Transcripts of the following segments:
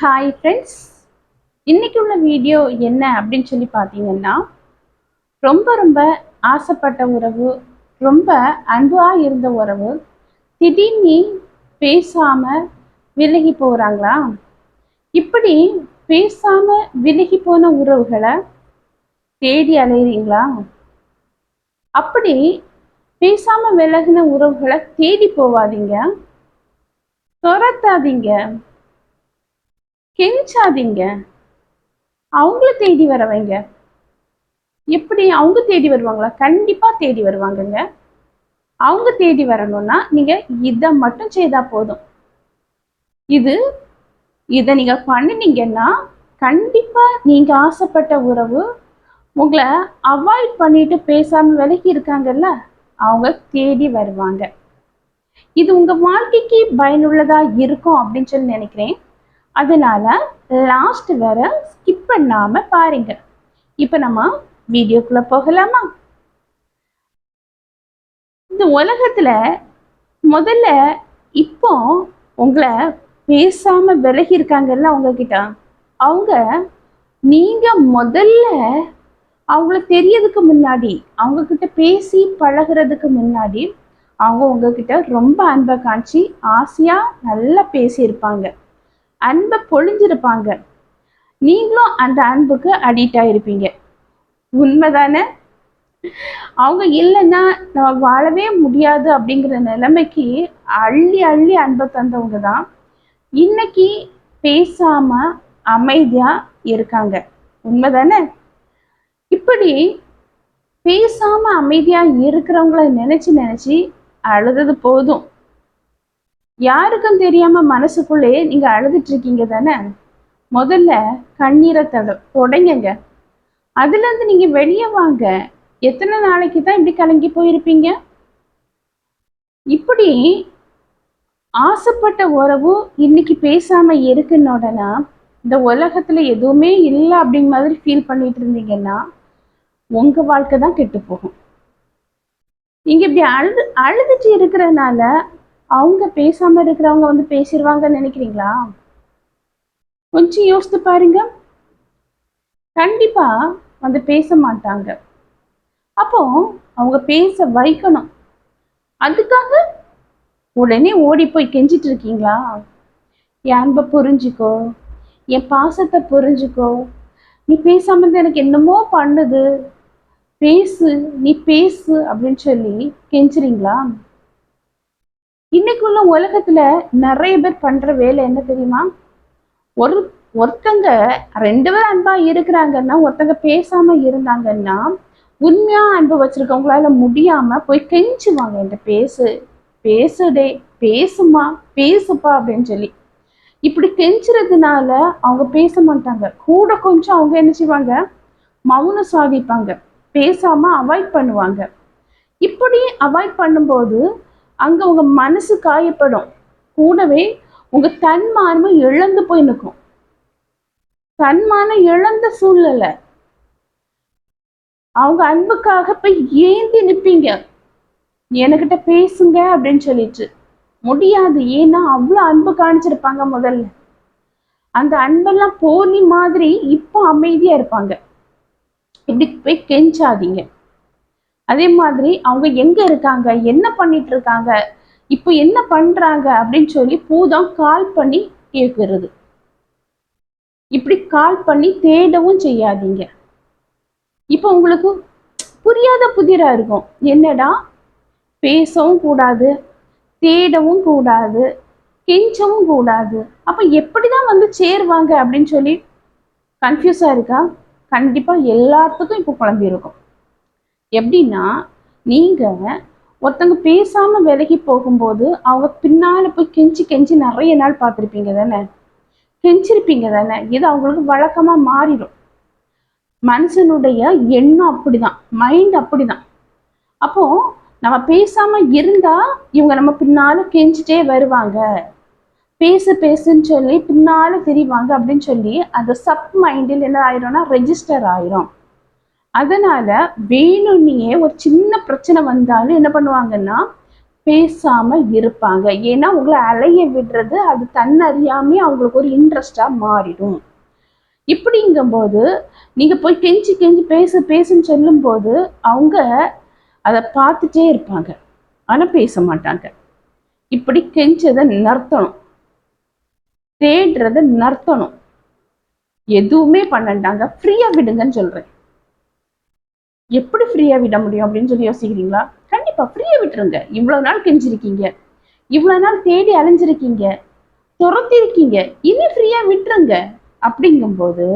Hi friends இன்னைக்கு உள்ள video என்ன அப்படின்னு சொல்லி பார்த்தீங்கன்னா ரொம்ப ரொம்ப ஆசைப்பட்ட உறவு ரொம்ப அன்பாக இருந்த உறவு திடீர்னு பேசாம விலகி போகிறாங்களா இப்படி பேசாம விலகி போன உறவுகளை தேடி அலையிறீங்களா? அப்படி பேசாம விலகின உறவுகளை தேடி போவாதீங்க. துரத்தாதீங்க. கெஞ்சாதீங்க. அவங்கள தேடி வர வைங்க எப்படி அவங்க தேடி வருவாங்களா? கண்டிப்பா தேடி வருவாங்கங்க. அவங்க தேடி வரணும்னா நீங்க இதை மட்டும் செய்தா போதும். இது இதை நீங்க பண்ணினீங்கன்னா கண்டிப்பா நீங்க ஆசைப்பட்ட உறவு உங்களை அவாய்ட் பண்ணிட்டு பேசாம விலகி இருக்காங்கல்ல அவங்க தேடி வருவாங்க. இது உங்க வாழ்க்கைக்கு பயனுள்ளதா இருக்கும் அப்படின்னு சொல்லி நினைக்கிறேன். அதனால லாஸ்ட் வர ஸ்கிப் பண்ணாம பாருங்க. இப்போ நம்ம வீடியோக்குள்ள போகலாமா? இந்த உலகத்துல முதல்ல இப்போ உங்களை பேசாம விலகி இருக்காங்கல்ல அவங்க கிட்ட அவங்க நீங்க முதல்ல அவங்கள தெரியறதுக்கு முன்னாடி அவங்க கிட்ட பேசி பழகுறதுக்கு முன்னாடி அவங்க உங்ககிட்ட ரொம்ப அன்பை காமிச்சு ஆசையா நல்லா பேசியிருப்பாங்க. அன்பை பொழிஞ்சிருப்பாங்க. நீங்களும் அந்த அன்புக்கு அடிக்ட் ஆயிருப்பீங்க. உண்மைதானே? அவங்க இல்லைன்னா நம்ம வாழவே முடியாது அப்படிங்கிற நிலைமைக்கு அள்ளி அள்ளி அன்பை தந்தவங்க தான் இன்னைக்கு பேசாம அமைதியா இருக்காங்க. உண்மைதானே? இப்படி பேசாம அமைதியா இருக்கிறவங்கள நினைச்சு நினைச்சு அழுதது போதும். யாருக்கும் தெரியாம மனசுக்குள்ளே நீங்க அழுதுட்டு இருக்கீங்க தானே? முதல்ல கண்ணீரை தட தொடங்குங்க. அதுல இருந்து நீங்க வெளியே வாங்க. எத்தனை நாளைக்கு தான் இப்படி கலங்கி போயிருப்பீங்க? இப்படி ஆசைப்பட்ட உறவு இன்னைக்கு பேசாம இருக்குன்னோடனா இந்த உலகத்துல எதுவுமே இல்லை அப்படிங்க மாதிரி ஃபீல் பண்ணிட்டு இருந்தீங்கன்னா உங்க வாழ்க்கை தான் கெட்டு போகும். நீங்க இப்படி அழுது அழுதுட்டு இருக்கிறதுனால அவங்க பேசாம இருக்கிறவங்க வந்து பேசிடுவாங்கன்னு நினைக்கிறீங்களா? கொஞ்சம் யோசித்து பாருங்க. கண்டிப்பா வந்து பேச மாட்டாங்க. அப்போ அவங்க பேச வைக்கணும். அதுக்காக உடனே ஓடி போய் கெஞ்சிட்டு இருக்கீங்களா? என் அன்பை புரிஞ்சுக்கோ. என் பாசத்தை புரிஞ்சுக்கோ. நீ பேசாம இருந்து எனக்கு என்னமோ பண்ணுது. பேசு நீ பேசு அப்படின்னு சொல்லி கெஞ்சுறீங்களா? இன்னைக்கு உள்ள உலகத்துல நிறைய பேர் பண்ற வேலை என்ன தெரியுமா? ஒரு ஒருத்தங்க ரெண்டு பேர் அன்பா இருக்கிறாங்கன்னா ஒருத்தங்க பேசாம இருந்தாங்கன்னா உண்மையா அன்பு வச்சிருக்கவங்களால முடியாம போய் கெஞ்சுவாங்க. என்கிட்ட பேசு பேசுடே பேசுமா பேசுப்பா அப்படின்னு சொல்லி. இப்படி கெஞ்சுறதுனால அவங்க பேச மாட்டாங்க. கூட கொஞ்சம் அவங்க என்ன செய்வாங்க? மௌனம் சாதிப்பாங்க. பேசாம அவாய்ட் பண்ணுவாங்க. இப்படி அவாய்ட் பண்ணும்போது அங்க உங்க மனசு காயப்படும். கூடவே உங்க தன்மானமும் இழந்து போய் நிற்கும். தன்மானம் இழந்த சூழ்நிலை. அவங்க அன்புக்காக போய் ஏந்தி நிற்பீங்க. என்கிட்ட பேசுங்க அப்படின்னு சொல்லிட்டு. முடியாது. ஏன்னா அவ்வளோ அன்பு காணிச்சிருப்பாங்க முதல்ல. அந்த அன்பெல்லாம் போலி மாதிரி இப்போ அமைதியா இருப்பாங்க. இப்படி போய் கெஞ்சாதீங்க. அதே மாதிரி அவங்க எங்க இருக்காங்க? என்ன பண்ணிட்டு இருக்காங்க இப்போ என்ன பண்றாங்க? அப்படின்னு சொல்லி பூதம் கால் பண்ணி கேட்கிறது இப்படி கால் பண்ணி தேடவும் செய்யாதீங்க. இப்போ உங்களுக்கு புரியாத புதிரா இருக்கும். என்னடா? பேசவும் கூடாது தேடவும் கூடாது கெஞ்சவும் கூடாது. அப்ப எப்படிதான் வந்து சேருவாங்க அப்படின்னு சொல்லி கன்ஃபியூஸா இருக்கா? கண்டிப்பா எல்லாத்துக்கும் இப்போ குழம்பி இருக்கும். எப்படின்னா நீங்க ஒருத்தங்க பேசாமல் விலகி போகும்போது அவங்க பின்னால் போய் கெஞ்சி கெஞ்சி நிறைய நாள் பார்த்துருப்பீங்க தானே? கெஞ்சிருப்பீங்க தானே? இது அவங்களுக்கு வழக்கமா மாறிடும். மனுஷனுடைய எண்ணம் அப்படிதான் மைண்ட் அப்படிதான். அப்போ நம்ம பேசாம இருந்தா இவங்க நம்ம பின்னால கெஞ்சிட்டே வருவாங்க. பேசு பேசுன்னு சொல்லி பின்னால தெரிவாங்க அப்படின்னு சொல்லி அந்த சப் மைண்டில் என்ன ஆயிரும்னா ரெஜிஸ்டர் ஆயிரும். அதனால வேணும்னே ஒரு சின்ன பிரச்சனை வந்தாலும் என்ன பண்ணுவாங்கன்னா பேசாம இருப்பாங்க. ஏன்னா உங்களை அலைய விடுறது அது தன்னறியாமே அவங்களுக்கு ஒரு இன்ட்ரெஸ்டா மாறிடும். இப்படிங்கும்போது நீங்க போய் கெஞ்சி கெஞ்சி பேசு பேசுன்னு சொல்லும்போது அவங்க அதை பார்த்துட்டே இருப்பாங்க. ஆனா பேச மாட்டாங்க. இப்படி கெஞ்சதை நிறுத்தணும். தேடுறத நிறுத்தணும். எதுவுமே பண்ணண்டாங்க ஃப்ரீயா விடுங்கன்னு சொல்றேன். எப்படி ஃப்ரீயா விட முடியும் அப்படின்னு சொல்லி யோசிக்கிறீங்களா? கண்டிப்பா ஃப்ரீயா விட்டுருங்க. இவ்வளவு நாள் கெஞ்சிருக்கீங்க. இவ்வளவு நாள் தேடி அலைஞ்சிருக்கீங்க. துரத்திருக்கீங்க இனி ஃப்ரீயா விட்டுருங்க. அப்படிங்கும்போது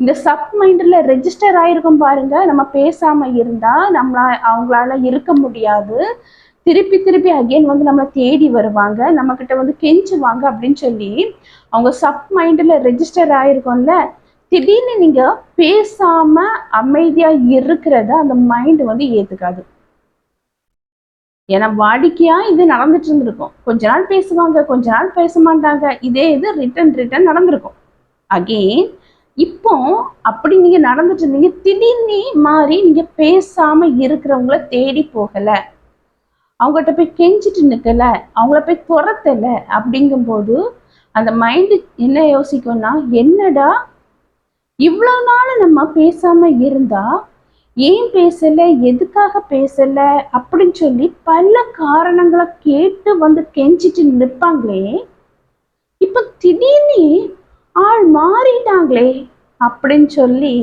இந்த சப் மைண்டில் ரெஜிஸ்டர் ஆயிருக்கும் பாருங்க. நம்ம பேசாம இருந்தா நம்மளா அவங்களால இருக்க முடியாது. திருப்பி திருப்பி அகைன் வந்து நம்மளை தேடி வருவாங்க. நம்ம கிட்ட வந்து கெஞ்சுவாங்க அப்படின்னு சொல்லி அவங்க சப் மைண்டில் ரெஜிஸ்டர் ஆயிருக்கும்ல. திடீர்னு நீங்க பேசாம அமைதியா இருக்கிறத அந்த மைண்ட் வந்து ஏத்துக்காது. ஏன்னா வாடிக்கையா இது நடந்துட்டு இருந்திருக்கும். கொஞ்ச நாள் பேசுவாங்க கொஞ்ச நாள் பேச மாட்டாங்க. இதே இது ரிட்டன் ரிட்டன் நடந்திருக்கும். அகெயின் இப்போ அப்படி நீங்க நடந்துட்டு இருந்தீங்க. திடீர்னு மாறி நீங்க பேசாம இருக்கிறவங்கள தேடி போகல. அவங்ககிட்ட போய் கெஞ்சிட்டு நிக்கல. அவங்கள போய் துரத்தல. அப்படிங்கும்போது அந்த மைண்டு என்ன யோசிக்கும்னா என்னடா இவ்வளோ நாள் நம்ம பேசாம இருந்தா ஏன் பேசல எதுக்காக பேசல அப்படின்னு சொல்லி பல காரணங்களை கேட்டு வந்து கெஞ்சிட்டு நிற்பாங்களே இப்ப திடீர்னு ஆள் மாறிட்டாங்களே அப்படின்னு சொல்லி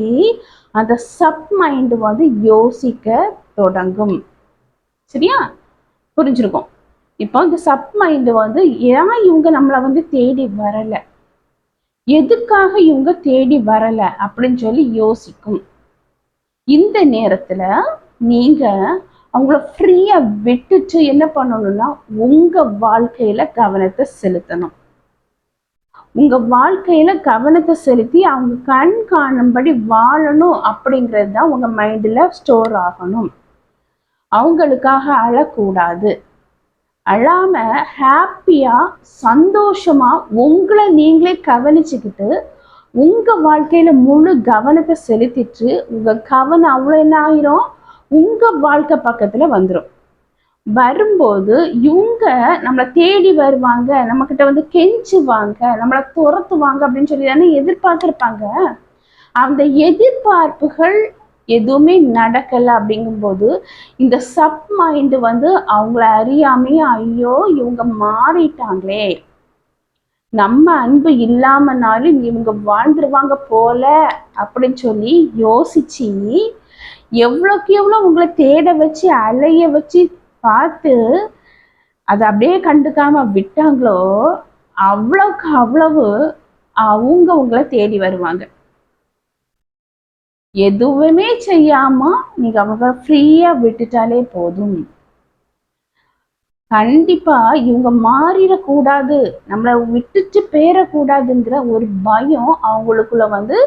அந்த சப் மைண்டு வந்து யோசிக்க தொடங்கும். சரியா? புரிஞ்சிருக்கும். இப்போ இந்த சப் மைண்டு வந்து ஏன் இவங்க நம்மளை வந்து தேடி வரலை? எதுக்காக இவங்க தேடி வரல அப்படின்னு சொல்லி யோசிக்கும். இந்த நேரத்துல நீங்க அவங்கள ஃப்ரீயா விட்டுட்டு என்ன பண்ணணும்னா உங்க வாழ்க்கையில கவனத்தை செலுத்தணும். உங்க வாழ்க்கையில கவனத்தை செலுத்தி அவங்க கண் காணும்படி வாழணும் அப்படிங்கிறது தான் உங்க மைண்ட்ல ஸ்டோர் ஆகணும். அவங்களுக்காக அழக்கூடாது. அழாம ஹாப்பியா சந்தோஷமா உங்களை நீங்களே கவனிச்சுக்கிட்டு உங்க வாழ்க்கையில முழு கவனத்தை செலுத்திட்டு உங்க கவனம் அவ்வளோ என்ன ஆயிரும்? உங்க வாழ்க்கை பக்கத்துல வந்துடும் வரும்போது இவங்க நம்மளை தேடி வருவாங்க நம்ம கிட்ட வந்து கெஞ்சுவாங்க நம்மளை துரத்துவாங்க அப்படின்னு சொல்லி தானே எதிர்பார்த்திருப்பாங்க. அந்த எதிர்பார்ப்புகள் எதுவுமே நடக்கல அப்படிங்கும்போது இந்த சப் மைண்டு வந்து அவங்கள அறியாமே ஐயோ இவங்க மாறிட்டாங்களே. நம்ம அன்பு இல்லாமனாலும் இவங்க வாழ்ந்துருவாங்க போல அப்படின்னு சொல்லி யோசிச்சு எவ்வளோக்கு எவ்வளோ உங்களை தேட வச்சு அலைய வச்சு பார்த்து அதை அப்படியே கண்டுக்காம விட்டாங்களோ அவ்வளவுக்கு அவ்வளவு அவங்க உங்களை தேடி வருவாங்க. எதுவுமே செய்யாம நீங்க அவங்க ஃப்ரீயா விட்டுட்டாலே போதும். கண்டிப்பா இவங்க மாறிடக்கூடாது. நம்மளை விட்டுட்டு பேரக்கூடாதுங்கிற ஒரு பயம் அவங்களுக்குள்ள வந்து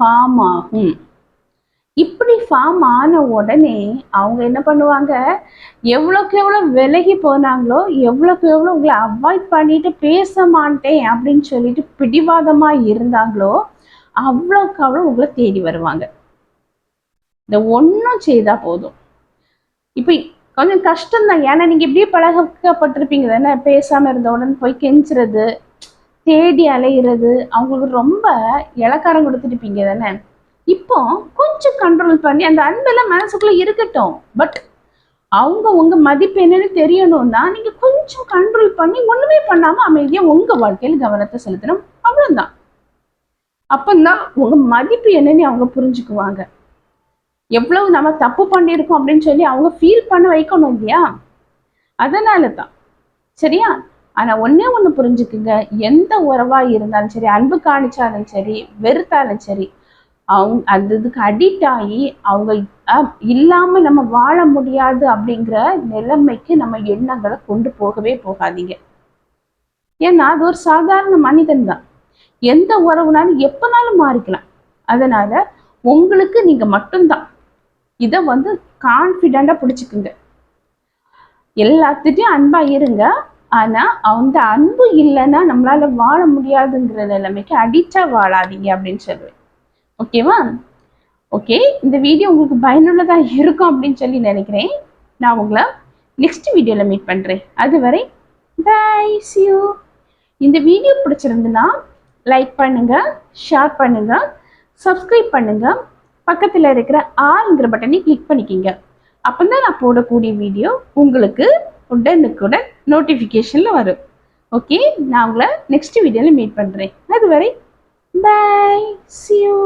ஃபார்ம் ஆகும். இப்படி ஃபார்ம் ஆன உடனே அவங்க என்ன பண்ணுவாங்க? எவ்வளோக்கு எவ்வளோ விலகி போனாங்களோ எவ்வளோக்கு எவ்வளோ உங்களை அவாய்ட் பண்ணிட்டு பேச மாட்டேன் அப்படின்னு சொல்லிட்டு பிடிவாதமாக இருந்தாங்களோ அவ்வளோக்கு அவ்வளோ உங்களை தேடி வருவாங்க. இந்த ஒன்றும் செய்தா போதும். இப்போ கொஞ்சம் கஷ்டம்தான். ஏன்னா நீங்கள் இப்படியே பழகப்பட்டிருப்பீங்க. தானே பேசாமல் இருந்த உடனே போய் கெஞ்சுறது தேடி அலையிறது அவங்களுக்கு ரொம்ப இலக்காரம் கொடுத்துருப்பீங்க. தானே இப்போ கொஞ்சம் கண்ட்ரோல் பண்ணி அந்த அன்பெல்லாம் மனசுக்குள்ள இருக்கட்டும். பட் அவங்க உங்க மதிப்பு என்னன்னு தெரியணும்னா நீங்க கொஞ்சம் கண்ட்ரோல் பண்ணி ஒண்ணுமே பண்ணாம அமைதியா உங்க வாழ்க்கையில கவனத்தை செலுத்தணும். அவ்வளவுதான். அப்பந்தான் உங்க மதிப்பு என்னன்னு அவங்க புரிஞ்சுக்குவாங்க. எவ்வளவு நம்ம தப்பு பண்ணியிருக்கோம் அப்படின்னு சொல்லி அவங்க ஃபீல் பண்ண வைக்கணும் இல்லையா? அதனால தான் சரியா? ஆனா ஒன்னே ஒண்ணு புரிஞ்சுக்குங்க. எந்த உறவா இருந்தாலும் சரி அன்பு காணிச்சாலும் சரி வெறுத்தாலும் சரி அவங்க அந்த இதுக்கு அடிக்ட் ஆகி அவங்க அஹ், இல்லாம நம்ம வாழ முடியாது அப்படிங்கிற நிலைமைக்கு நம்ம எண்ணங்களை கொண்டு போகவே போகாதீங்க. ஏன்னா அது ஒரு சாதாரண மனிதன் தான் எந்த உறவுனாலும் எப்பனாலும் மாறிக்கலாம். அதனால உங்களுக்கு நீங்க மட்டும்தான். இதை வந்து கான்ஃபிடண்டா பிடிச்சிக்குங்க. எல்லாத்துட்டையும் அன்பா இருங்க. ஆனா அந்த அன்பு இல்லைன்னா நம்மளால வாழ முடியாதுங்கிற நிலைமைக்கு அடிச்சா வாழாதீங்க அப்படின்னு சொல்லுவேன். ஓகேவா ஓகே இந்த வீடியோ உங்களுக்கு பயனுள்ளதா இருக்கும் அப்படின்னு சொல்லி நினைக்கிறேன். நான் உங்களை நெக்ஸ்ட் வீடியோவில் மீட் பண்ணுறேன் அதுவரை பாய் சியூ இந்த வீடியோ பிடிச்சிருந்துன்னா லைக் பண்ணுங்கள் ஷேர் பண்ணுங்கள் சப்ஸ்கிரைப் பண்ணுங்கள் பக்கத்தில் இருக்கிற ஆளுங்கிற பட்டனை கிளிக் பண்ணிக்கிங்க. அப்போ தான் நான் போடக்கூடிய வீடியோ உங்களுக்கு உடனுக்குடன் நோட்டிஃபிகேஷனில் வரும். ஓகே நான் உங்களை நெக்ஸ்ட் வீடியோவில் மீட் பண்ணுறேன் அதுவரை பை சியூ